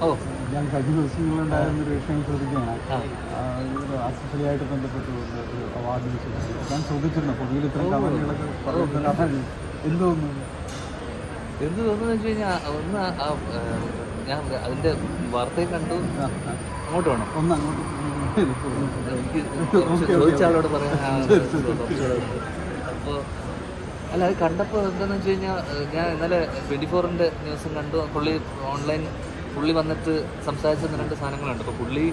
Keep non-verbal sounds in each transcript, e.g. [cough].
ഓ. ഞാൻ കഴിഞ്ഞ ദിവസങ്ങളിലുണ്ടായിരുന്ന ഒരു വിഷയം ചോദിക്കുകയാണ് അസഫലിയായിട്ട് ബന്ധപ്പെട്ട് ഒരു അവാർഡ് വിഷയം ഞാൻ ചോദിച്ചിരുന്നു പൊതുവിൽ ഇത്ര പറയുന്നതാണ് എന്ത് തോന്നുന്നു? എന്ത് തോന്നുന്നു വെച്ച് കഴിഞ്ഞാൽ ഒന്ന് ഞാൻ അതിന്റെ വാർത്തയെ കണ്ടു. അങ്ങോട്ട് വേണം. ഒന്ന് അങ്ങോട്ട്. എനിക്ക് ചോദിച്ച ആളോട് പറയാൻ അപ്പോൾ അല്ല അത് കണ്ടപ്പോൾ എന്താണെന്ന് വെച്ച് കഴിഞ്ഞാൽ ഞാൻ ഇന്നലെ ട്വന്റി ഫോറിന്റെ ന്യൂസും കണ്ടു. പുള്ളി ഓൺലൈൻ പുള്ളി വന്നിട്ട് സംസാരിച്ച രണ്ട് സാധനങ്ങളുണ്ട്. അപ്പോൾ പുള്ളി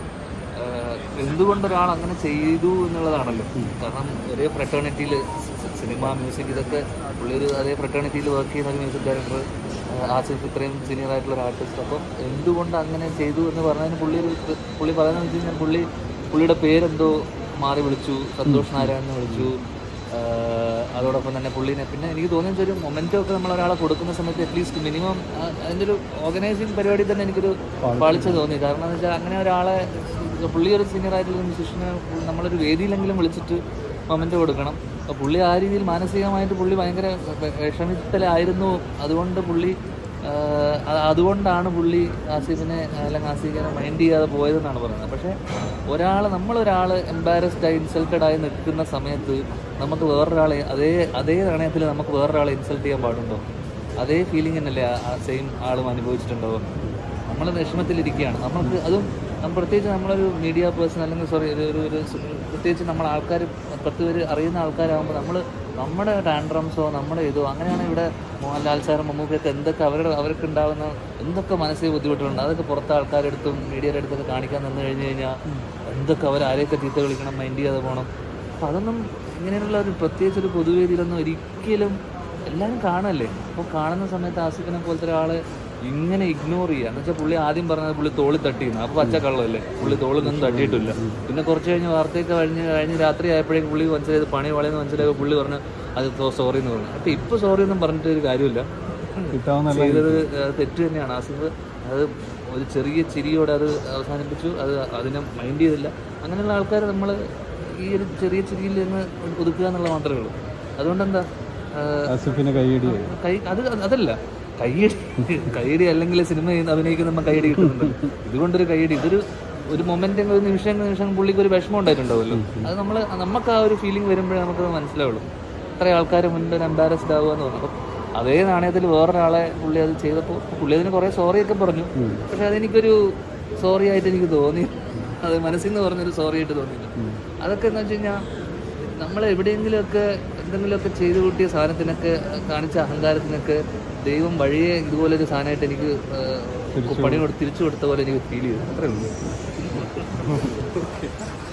എന്തുകൊണ്ട് ഒരാൾ അങ്ങനെ ചെയ്തു എന്നുള്ളതാണല്ലോ. കാരണം ഒരേ ഫ്രട്ടേണിറ്റിയിൽ സിനിമ മ്യൂസിക് ഇതൊക്കെ പുള്ളി ഒരു അതേ ഫ്രട്ടേണിറ്റിയിൽ വർക്ക് ചെയ്യുന്ന ഒരു മ്യൂസിക് ഡയറക്ടർ ആസിഫ് ഇത്രയും സീനിയർ ആയിട്ടുള്ള ഒരു ആർട്ടിസ്റ്റ് അപ്പം എന്തുകൊണ്ട് അങ്ങനെ ചെയ്തു എന്ന് പറഞ്ഞതിന് പുള്ളി പുള്ളി പറയുന്നത് വെച്ച് കഴിഞ്ഞാൽ പുള്ളി പുള്ളിയുടെ പേരെന്തോ മാറി വിളിച്ചു. സന്തോഷ് നാരായണെന്ന് വിളിച്ചു. അതോടൊപ്പം തന്നെ പുള്ളിനെ. പിന്നെ എനിക്ക് തോന്നിയ ഒരു മൊമെന്റോ ഒക്കെ നമ്മൾ ഒരാളെ കൊടുക്കുന്ന സമയത്ത് അറ്റ്ലീസ്റ്റ് മിനിമം അതിന്റെ ഒരു ഓർഗനൈസിങ് പരിപാടി തന്നെ എനിക്കൊരു പാളിച്ച തോന്നി. കാരണം എന്ന് വെച്ചാൽ അങ്ങനെ ഒരാളെ പുള്ളി ഒരു സീനിയർ ആയിട്ടുള്ള മ്യൂസിഷ്യനെ നമ്മളൊരു വേദിയിലെങ്കിലും വിളിച്ചിട്ട് മൊമെന്റോ കൊടുക്കണം. അപ്പോൾ പുള്ളി ആ രീതിയിൽ മാനസികമായിട്ട് പുള്ളി ഭയങ്കര വിഷമിത്തലായിരുന്നു അതുകൊണ്ട് പുള്ളി അതുകൊണ്ടാണ് പുള്ളി ആസിഫിനെ അല്ലെങ്കിൽ ആസിഫിനെ മൈൻഡ് ചെയ്യാതെ പോയതെന്നാണ് പറയുന്നത്. പക്ഷേ ഒരാൾ നമ്മളൊരാൾ ഇൻസൾട്ടഡ് ആയി നിൽക്കുന്ന സമയത്ത് നമുക്ക് വേറൊരാളെ അതേ അതേ നാണയത്തിൽ നമുക്ക് വേറൊരാളെ ഇൻസൾട്ട് ചെയ്യാൻ പാടുണ്ടോ? അതേ ഫീലിംഗ് തന്നെയല്ലേ ആ സെയിം ആളും അനുഭവിച്ചിട്ടുണ്ടോ? നമ്മൾ വിഷമത്തിലിരിക്കുകയാണ്. നമുക്ക് അതും പ്രത്യേകിച്ച് നമ്മളൊരു മീഡിയ പേഴ്സൺ അല്ലെങ്കിൽ സോറി ഒരു ഒരു പ്രത്യേകിച്ച് നമ്മൾ ആൾക്കാർ പത്ത് പേര് അറിയുന്ന ആൾക്കാരാകുമ്പോൾ നമ്മൾ നമ്മുടെ ടാൻഡ്രംസോ നമ്മുടെ ഇതോ അങ്ങനെയാണ് ഇവിടെ മോഹൻലാൽ സാറും മമ്മൂക്കൊക്കെ എന്തൊക്കെ അവരുടെ അവർക്ക് ഉണ്ടാകുന്ന എന്തൊക്കെ മനസ്സിൽ ബുദ്ധിമുട്ടുണ്ട്. അതൊക്കെ പുറത്തെ ആൾക്കാരെടുത്തും മീഡിയയുടെ അടുത്തൊക്കെ കാണിക്കാൻ നിന്ന് കഴിഞ്ഞ് കഴിഞ്ഞാൽ എന്തൊക്കെ അവർ ആരെയൊക്കെ ചീത്ത വിളിക്കണം മൈൻഡ് ചെയ്യാതെ പോകണം അപ്പം അതൊന്നും ഇങ്ങനെയുള്ള ഒരു പ്രത്യേകിച്ച് ഒരു പൊതുവേദിയിലൊന്നും ഒരിക്കലും എല്ലാവരും കാണല്ലേ? അപ്പോൾ കാണുന്ന സമയത്ത് ആസിഫിനെ പോലത്തെ ഒരാളെ ഇങ്ങനെ ഇഗ്നോർ ചെയ്യുക. എന്ന് വെച്ചാൽ പുള്ളി ആദ്യം പറഞ്ഞത് പുള്ളി തോളി തട്ടിയിരുന്നു. അപ്പോൾ പച്ച കള്ളല്ലേ പുള്ളി തോളിൽ നിന്നും തട്ടിയിട്ടില്ല. പിന്നെ കുറച്ച് കഴിഞ്ഞ് വാർത്തയൊക്കെ കഴിഞ്ഞ് കഴിഞ്ഞ് രാത്രി ആയപ്പോഴേക്കും പുള്ളി മനസ്സിലായത് പണി വളയെന്ന് മനസ്സിലായത് പുള്ളി പറഞ്ഞു അത് സോറി എന്ന് പറഞ്ഞു. അപ്പോൾ ഇപ്പോൾ സോറി ഒന്നും പറഞ്ഞിട്ട് ഒരു കാര്യമില്ല. ചെയ്തത് തെറ്റ് തന്നെയാണ്. ആസിഫ് അത് ഒരു ചെറിയ ചിരിയോടെ അത് അവസാനിപ്പിച്ചു. അത് അതിനെ മൈൻഡ് ചെയ്തില്ല. അങ്ങനെയുള്ള ആൾക്കാരെ നമ്മൾ ഈ ഒരു ചെറിയ ചിരിയിൽ നിന്ന് ഒതുക്കുക എന്നുള്ള മാത്രമേ ഉള്ളൂ. അതുകൊണ്ട് എന്താ കൈ അത് അതല്ല. കൈയടി കൈയടി അല്ലെങ്കിൽ സിനിമ അഭിനയിക്കുന്ന നമ്മൾ കൈയടി കിട്ടുന്നുണ്ട്. ഇതുകൊണ്ടൊരു കൈയടി ഇതൊരു ഒരു മൊമെന്റ് ഒരു നിമിഷം നിമിഷം പുള്ളിക്ക് ഒരു വിഷമം ഉണ്ടായിട്ടുണ്ടാവുമല്ലോ. അത് നമ്മൾ നമുക്ക് ആ ഒരു ഫീലിംഗ് വരുമ്പോഴേ നമുക്കത് മനസ്സിലാവുള്ളൂ. ഇത്ര ആൾക്കാർ മുന്നിൽ എംബാരസ്ഡ് ആവുക എന്ന് പറഞ്ഞു. അതേ നാണയത്തിൽ വേറൊരാളെ പുള്ളി അത് ചെയ്തപ്പോൾ പുള്ളി അതിന് കുറേ സോറിയൊക്കെ പറഞ്ഞു. പക്ഷെ അതെനിക്കൊരു സോറി ആയിട്ട് എനിക്ക് തോന്നി. അത് മനസ്സിൽ നിന്ന് പറഞ്ഞൊരു സോറി ആയിട്ട് തോന്നിയില്ല. അതൊക്കെ എന്ന് വെച്ച് കഴിഞ്ഞാൽ നമ്മൾ എവിടെയെങ്കിലുമൊക്കെ എന്തെങ്കിലുമൊക്കെ ചെയ്തു കൂട്ടിയ സാധനത്തിനൊക്കെ കാണിച്ച അഹങ്കാരത്തിനൊക്കെ ദൈവം വഴിയെ ഇതുപോലെ ഒരു സാധനമായിട്ട് എനിക്ക് പണി കൊടുത്ത് തിരിച്ചു കൊടുത്ത പോലെ എനിക്ക് ഫീൽ ചെയ്തു. അത്രേ ഉള്ളൂ. [laughs]